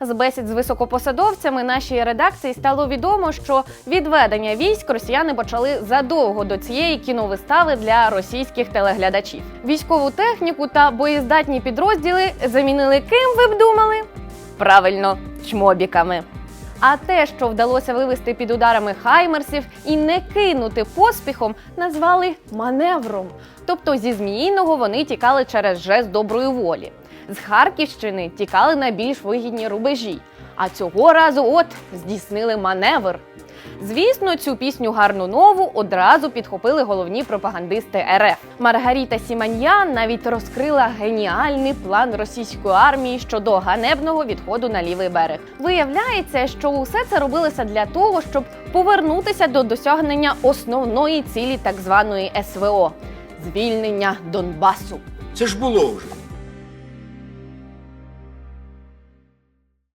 З бесід з високопосадовцями нашій редакції стало відомо, що відведення військ росіяни почали задовго до цієї кіновистави для російських телеглядачів. Військову техніку та боєздатні підрозділи замінили ким ви б думали? Правильно, чмобіками. А те, що вдалося вивести під ударами хаймерсів і не кинути поспіхом, назвали маневром. Тобто зі Зміїного вони тікали через жест доброї волі. З Харківщини тікали на більш вигідні рубежі. А цього разу от здійснили маневр. Звісно, цю пісню гарну нову одразу підхопили головні пропагандисти РФ. Маргаріта Сіманьян навіть розкрила геніальний план російської армії щодо ганебного відходу на лівий берег. Виявляється, що усе це робилося для того, щоб повернутися до досягнення основної цілі так званої СВО звільнення Донбасу. Це ж було вже.